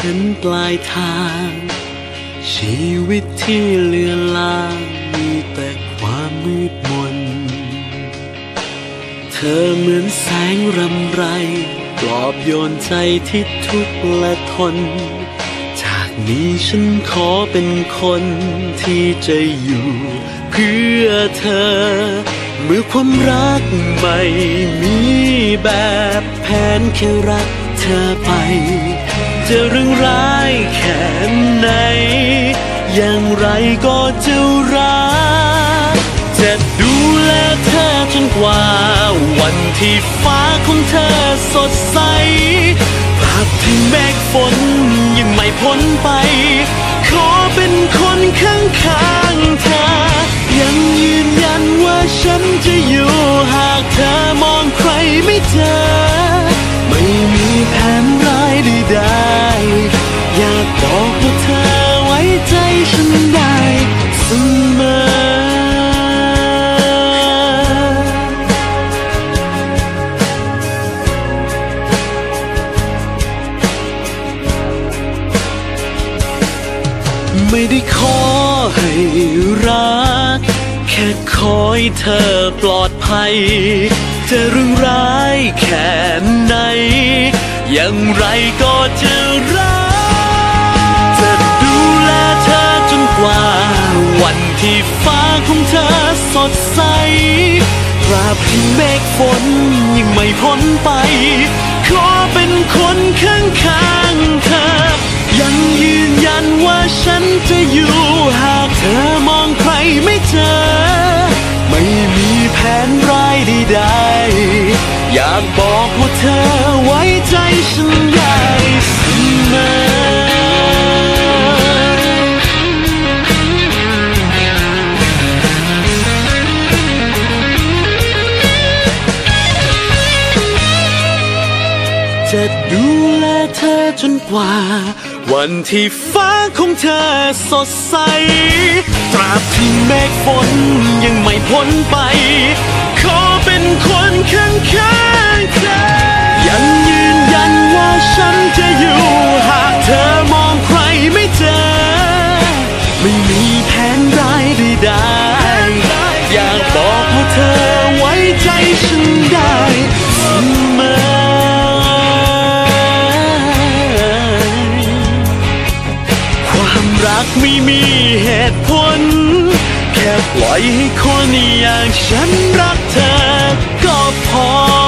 เห็นปลายทาง ชีวิตที่เลือนลางมีแต่ความมืดมน เธอเหมือนแสงรำไรปลอบโยนใจที่ทุกข์และทน จากนี้ฉันขอเป็นคนที่จะอยู่เพื่อเธอ เมื่อความรักไม่มีแบบแผนแค่รักเธอไป จะเรื่องร้ายแค่ไหน อย่างไรก็จะรักจะดูแลเธอจนกว่า วันที่ฟ้าของเธอสดใสภาพที่เมฆฝนยังไม่พ้นไป ขอเป็นคนข้างข้างๆเธอ ยังยืนยันว่าฉันจะอยู่หากเธอมองใครไม่เจอ ร้ายใดๆอยากบอกว่าเธอไว้ใจฉันได้เสมอไม่ได้ขอให้รัก แค่ขอให้เธอปลอดภัย จะเรื่องร้ายแค่ไหน อย่างไรก็จะรักจะดูแลเธอจนกว่า วันที่ฟ้าของเธอสดใสตราบที่เมฆฝนยังไม่พ้นไป ขอเป็นคนข้างข้างๆเธอ ยังยืนยันว่าฉันจะอยู่หากเธอมองใครไม่เจอ ไม่มีแผนร้ายใดๆ อยากบอกว่าเธอไว้ใจฉันได้เสมอจะดูแลเธอจนกว่า วันที่ฟ้าของเธอสดใส ตราบที่เมฆฝนยังไม่พ้นไป เป็นคนข้างข้างๆเธอ ยังยืนยันว่าฉันจะอยู่หากเธอมองใครไม่เจอ ไม่มีแผนร้ายใดๆอยากบอกว่าเธอไว้ใจฉันได้เสมอความรักไม่มีเหตุผล ปล่อยให้คนอย่างฉันรักเธอก็พอ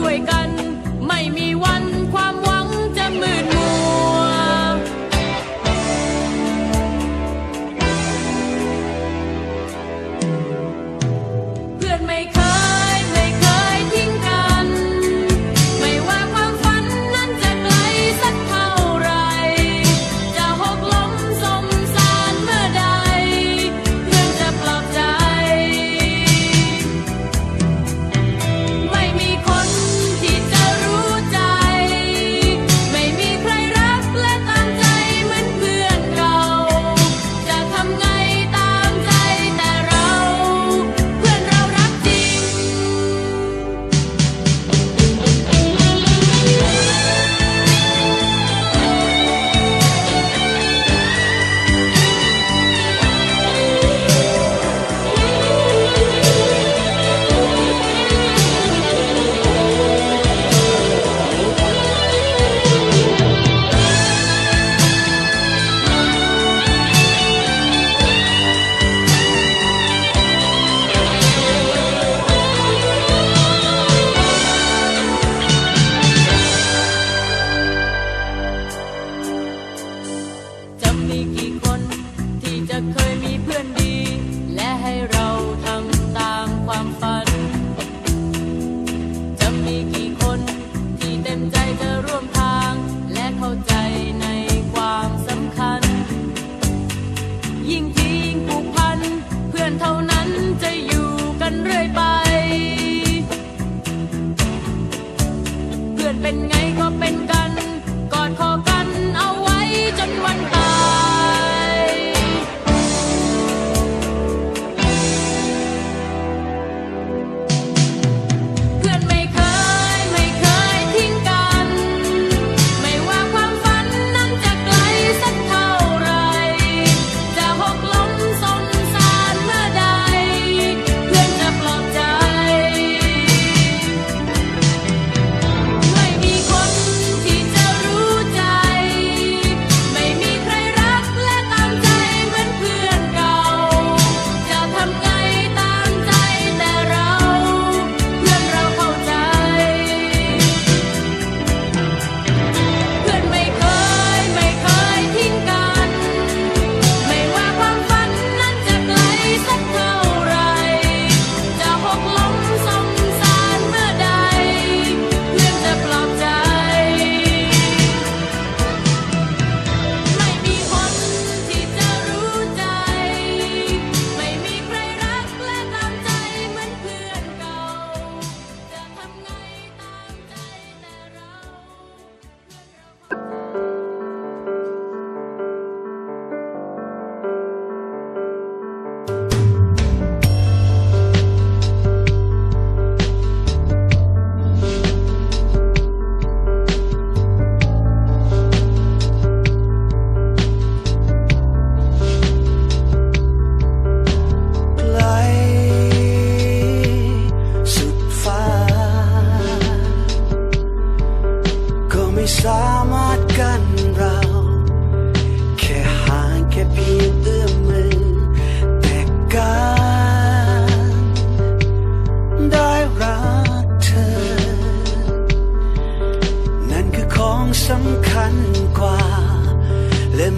เร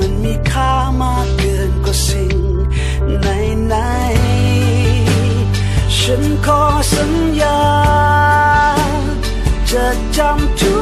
มันมีค่ามากเกินกว่าสิ่งไหนๆฉันขอสัญญาจะจำทุก